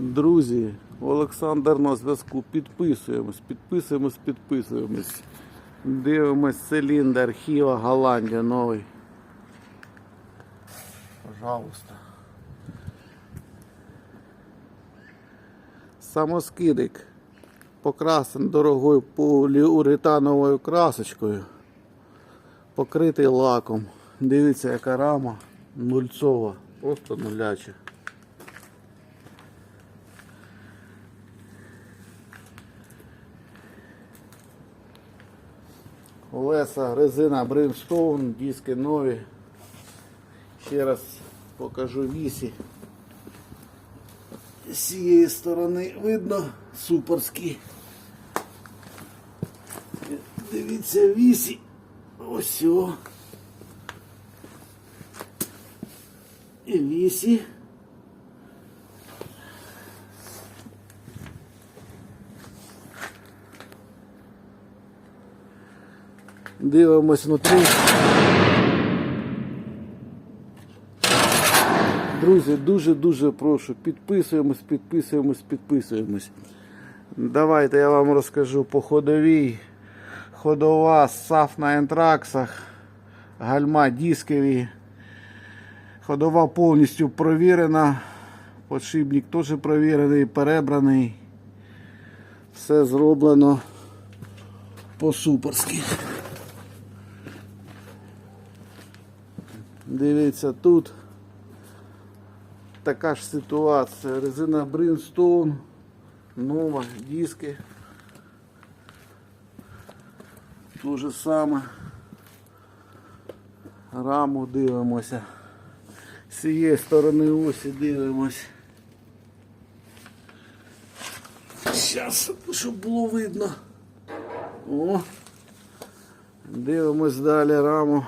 Друзі, Олександр на зв'язку. Підписуємось, підписуємось, підписуємось. Дивимось циліндр Хіва Голландія новий. Пожалуйста. Самоскидик. Покрасен дорогою поліуретановою красочкою. Покритий лаком. Дивіться, яка рама нульцова. Просто нуляча. Колеса, резина Brimstone, диски нові. Ще раз покажу вісі. З цієї сторони видно суперські. Дивіться вісі. Ось. І вісі. Дивимось внутрі. Друзі, дуже-дуже прошу, підписуємось, підписуємось, підписуємось. Давайте я вам розкажу по ходовій. Ходова САФ на ентраксах, гальма дискові. Ходова повністю провірена. Подшипник теж провірений, перебраний. Все зроблено по-суперськи. Дивіться тут така ж ситуація. Резина Brimstone, нова, диски. То же саме. Раму дивимося. З цієї сторони осі дивимось. Зараз, щоб було видно. О. Дивимось далі раму.